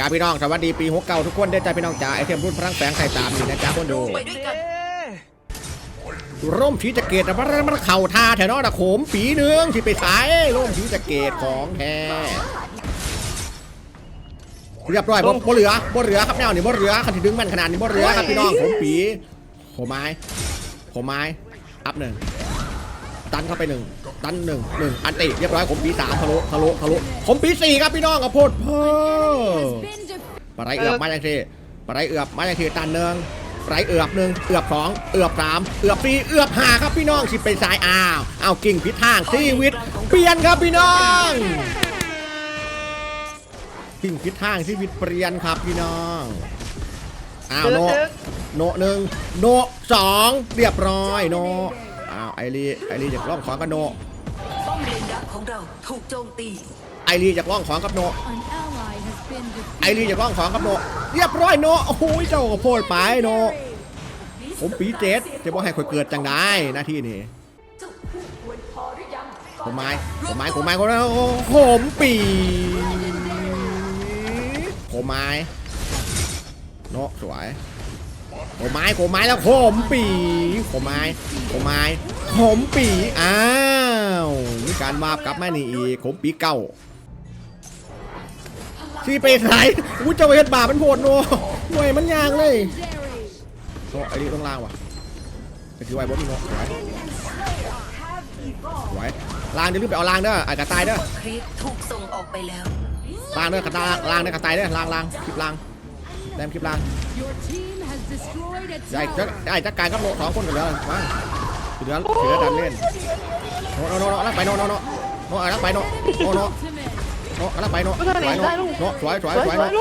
ครับพี่น้องสวัสดีปีหกเก้าทุกคนได้ใจพี่น้องจ๋าไอเทมรุ่นพลังแฝงใส่ตามนี่นะจ๊ะคนดูไปด้วยกันร่มผีจะเกตแต่ว่ามันเข่าท่าแถวนอตะโขมปีหนึงที่ไปสายร่มผีจะเกตของแท้เรียบร้อยบ่บ่เหลือบ่เหลือครับแนวนี่บ่เหลือคันที่ดึงแมันขนาดนี้บ่เหลือครับพี่น้องผมปีผมไม้ผมไม้อัพหนึ่ง ตันเข้าไปหนึ่งตันหนึ่งหนึ่งอันติเรียบร้อยผมปีสามทะลุทะลุทะลุผมปีสี่ครับพี่น้องกับโพดเพิ่มปลาไหลเอือบมาอย่างทีปลาไหลเอือบมาอย่างทีตันหนึ่งปลาไหลเอือบหนึ่งเอือบสองเอือบสามเอือบสี่เอือบห้าครับพี่น้องสิเป็นสายอ้าวเอากิ่งพิทางชีวิต เปลี่ยนครับพี่น้องกิ่งพิทางชีวิตเปลี่ยนครับพี่น้องอ้าวโนโนหนึ่งโนสองเรียบร้อยโน อ้าวไอรีไอรีจากล่องของกับโนป้อมเลนดักของเราถูกโจมตีไอรีจากล่องของกับโนไอรีจากล่องของกับโนเรียบร้อยโนโอ้โหเจ้าก็โพดไปโนผมปีเจ็ดจะบอกให้ข่อยเกิดจังได้หน้าที่นี่ผมไม้ผมไม้ผมไม้คนแล้วผมปีผมไม้โนสวย ผมไม้ผมไม้แล้วผมปีผมไม้ผมไม้ผมปีอ้าวมีการวาบกลับมานี่อีกผมปีเก้าที่ไปไหนอู้เจ้าเฮ็ดบาปมันโหดโนหน่วยมันยางเลยโนไอ้นี่ต้องล่างว่ะไปถือไว้บนนี่โนสวยสวยล่างเดี๋ยวรีบไปเอาล่างเด้อไอ้กระต่ายเด้อครีปถูกส่งออกไปแล้วล่างเด้อกระต่ายล่างเด้อกระต่ายเด้อล่างล่างคลิปล่าง แดมคลิปล่างใหญ่จะใหญ่จัดการกับโนสองคนกันเหลือมาเหลือเหลือดันเล่นโนโนโนโนลักไปโนโนโนโนเอาลักไปโนโนโนโนเอาลักไปโนสวยโนโนสวยสวยสวยโน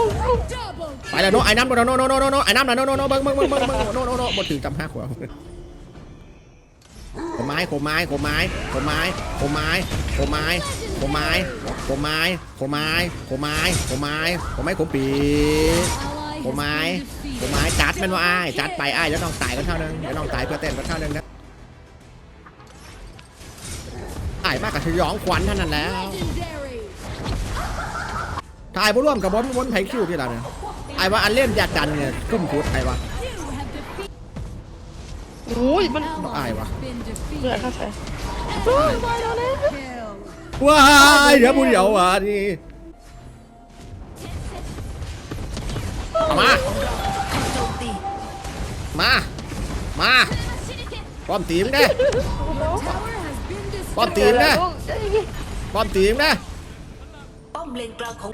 ไปแล้วโนไอ้น้ำโนโนโนโนโนโนไอ้น้ำนะโนโนโนเบิ้งเบิ้งเบิ้งเบิ้งเบิ้งโนโนโนบดถึงจำห้าขวบขมไม้ขมไม้ขมไม้ขมไม้ขมไม้ขมไม้ขมไม้ขมไม้ขมไม้ขมไม้ขมไม้ขมไม้ขมปี ขมไม้ขมไม้จัดมันว่าอ้ายจัดไปอ้ายแล้วน้องตายก็เท่านึงแล้วน้องตายเพื่อเต้นก็เท่านึงนะอ้ายมากกับสยองขวัญเท่านั้นแล้วถ่ายผู้ร่วมกับบนบนไผ่คิวที่เราเนี่ยไอ้ว่าอันเล่นยากดันเนี่ยกุ้มคุดไอ้วะอุ้ยมันไอ้วะเหนื่อยเข้าใจโอ้ยมาแล้วเลยว้ายเดี๋ยวบุญเดี๋ยวอะนี่ เอามามตีมา มาป้อมตีมเด้ป้อมตีมเด้ป้อมตีมเด้ป้อมเลนกลางของ